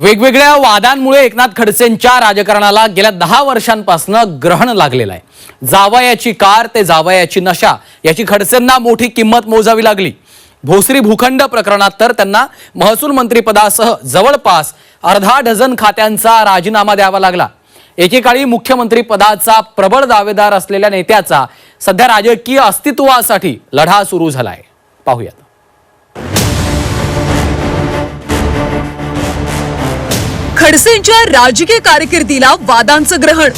वेगवेगळ्या वादांमुळे एकनाथ खडसेंच्या राजकारणाला गेल्या दहा वर्षांपासून ग्रहण लागलेलं आहे. जावयाची कार ते जावयाची नशा याची खडसेंना मोठी किंमत मोजावी लागली. भोसरी भूखंड प्रकरणात तर त्यांना महसूल मंत्रीपदासह जवळपास अर्धा डझन खात्यांचा राजीनामा द्यावा लागला. एकेकाळी मुख्यमंत्री पदाचा प्रबळ दावेदार असलेल्या नेत्याचा सध्या राजकीय अस्तित्वासाठी लढा सुरू झालाय. पाहूयात. खडसेंच्या राजकीय कारकिर्दीला वादांचं ग्रहण.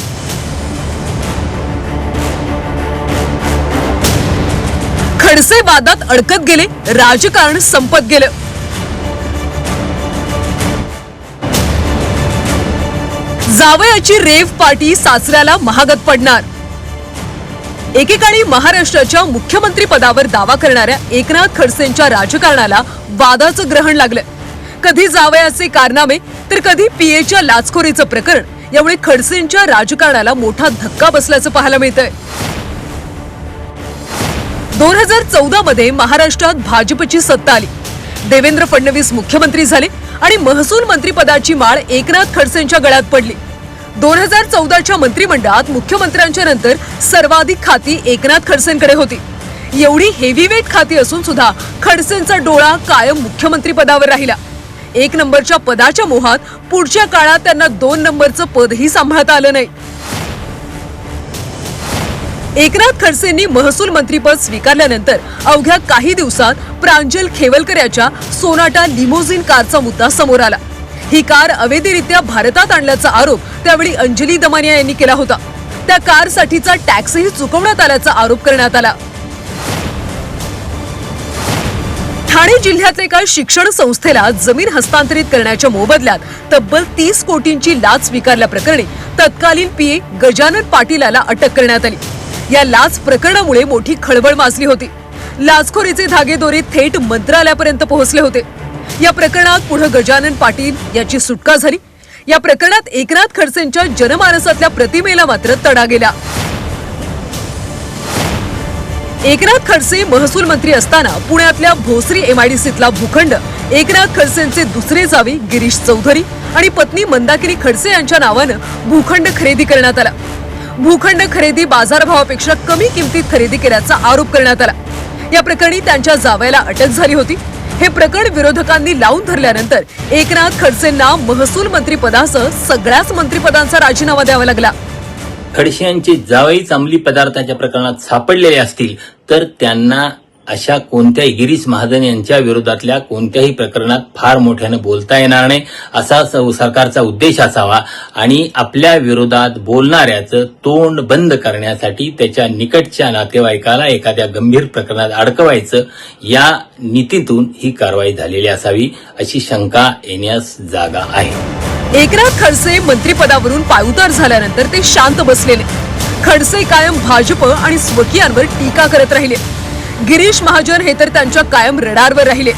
खडसे वादात अडकत गेले राजकारण संपत गेलं. जावयाची रेव पार्टी सासऱ्याला महागत पडणार. एकेकाळी महाराष्ट्राच्या मुख्यमंत्री पदावर दावा करणाऱ्या एकनाथ खडसेंच्या राजकारणाला वादाचं ग्रहण लागलं. कधी जावयाचे कारनामे तर कधी पीएच्या लाचखोरीचं प्रकरण यामुळे खडसेंच्या राजकारणाला मोठा धक्का बसल्याचं पाहायला मिळतंय. दोन हजार चौदा मध्ये महाराष्ट्रात भाजपची सत्ता आली. देवेंद्र फडणवीस मुख्यमंत्री झाले आणि महसूल मंत्रीपदाची माळ एकनाथ खडसेंच्या गळ्यात पडली. दोन हजार चौदाच्या मंत्रिमंडळात मुख्यमंत्र्यांच्या नंतर सर्वाधिक खाती एकनाथ खडसेंकडे होती. एवढी हेवीवेट खाती असून सुद्धा खडसेंचा डोळा कायम मुख्यमंत्री पदावर राहिला. एक नंबरच्या पदाच्या मोहात पुढच्या काळात त्यांना दोन नंबरचं पदही सांभाळता आलं नाही. एकनाथ खडसेंनी महसूल मंत्रीपद स्वीकारल्यानंतर अवघ्या काही दिवसात प्रांजल खेवलकर याच्या सोनाटा लिमोझिन कारचा मुद्दा समोर आला. ही कार अवैधरित्या भारतात आणल्याचा आरोप त्यावेळी अंजली दमानिया यांनी केला होता. त्या कारसाठीचा टॅक्सही चुकवण्यात आल्याचा आरोप करण्यात आला. ठाणे जिल्ह्यातल्या एका शिक्षण संस्थेला जमीन हस्तांतरित करण्याच्या मोबदल्यात तब्बल तीस कोटींची लाच स्वीकारल्याप्रकरणी तत्कालीन पीए गजानन पाटील याला अटक करण्यात आली. या लाच प्रकरणामुळे मोठी खळबळ माजली होती. लाचखोरीचे धागेदोरे थेट मंत्रालयापर्यंत पोहोचले होते. या प्रकरणात पुढे गजानन पाटील याची सुटका झाली. या प्रकरणात एकनाथ खडसेंच्या जनमानसातल्या प्रतिमेला मात्र तडा गेला. एकनाथ खडसे महसूल मंत्री असताना पुण्यातल्या भोसरी एमआयडीसीतला भूखंड. एकनाथ खडसेंचे दुसरे जावे गिरीश चौधरी आणि पत्नी मंदाकिनी खडसे यांच्या नावानं भूखंड खरेदी करण्यात आला. भूखंड खरेदी बाजारभावापेक्षा कमी किमतीत खरेदी केल्याचा आरोप करण्यात आला. या प्रकरणी त्यांच्या जावयाला अटक झाली होती. हे प्रकरण विरोधकांनी लावून धरल्यानंतर एकनाथ खडसेंना महसूल मंत्रिपदासह सगळ्याच मंत्रिपदांचा राजीनामा द्यावा लागला. खडशे यांचे जावईच अंमली पदार्थाच्या प्रकरणात सापडलेले असतील तर त्यांना अशा कोणत्याही गिरीश महाजन यांच्या विरोधातल्या कोणत्याही प्रकरणात फार मोठ्यानं बोलता येणार नाही असा सरकारचा उद्देश असावा आणि आपल्या विरोधात बोलणाऱ्याचं तोंड बंद करण्यासाठी त्याच्या निकटच्या नातेवाईकाला एखाद्या गंभीर प्रकरणात अडकवायचं या नीतीतून ही कारवाई झालेली असावी अशी शंका येण्यास जागा आहे. एकनाथ खडसे मंत्रिपदावरून पायउतार झाल्यानंतर ते शांत बसलेले. खडसे कायम भाजप आणि स्वकीयांवर टीका करत राहिले. गिरीश महाजन हे तर त्यांच्या कायम रडारवर राहिले.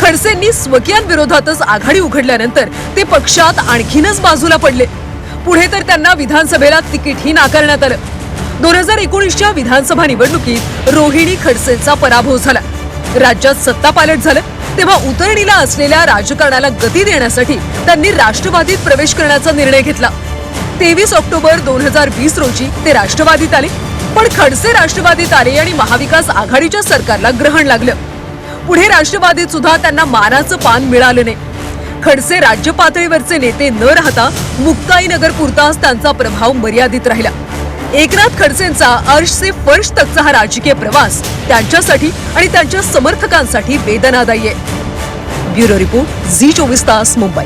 खडसेंनी स्वकीयांविरोधातच आघाडी उघडल्यानंतर ते पक्षात आणखीनच बाजूला पडले. पुढे तर त्यांना विधानसभेला तिकीटही नाकारण्यात आलं. दोन हजार एकोणीसच्या विधानसभा निवडणुकीत रोहिणी खडसेंचा पराभव झाला. राज्यात सत्ता पालट झालं. तेव्हा उतरणीला असलेल्या राजकारणाला गती देण्यासाठी त्यांनी राष्ट्रवादीत प्रवेश करण्याचा निर्णय घेतला. तेवीस ऑक्टोबर दोन हजार वीस रोजी ते राष्ट्रवादीत आले पण खडसे राष्ट्रवादीत आले आणि महाविकास आघाडीच्या सरकारला ग्रहण लागलं. पुढे राष्ट्रवादीत सुद्धा त्यांना मानाचं पान मिळालं नाही. खडसे राज्य पातळीवरचे नेते न राहता मुक्ताईनगर पुरताच त्यांचा प्रभाव मर्यादित राहिला. एकनाथ खडसेंचा अर्श से फर्श तकचा हा राजकीय प्रवास त्यांच्यासाठी आणि त्यांच्या समर्थकांसाठी वेदनादायी आहे. ब्युरो रिपोर्ट झी चोवीस तास मुंबई.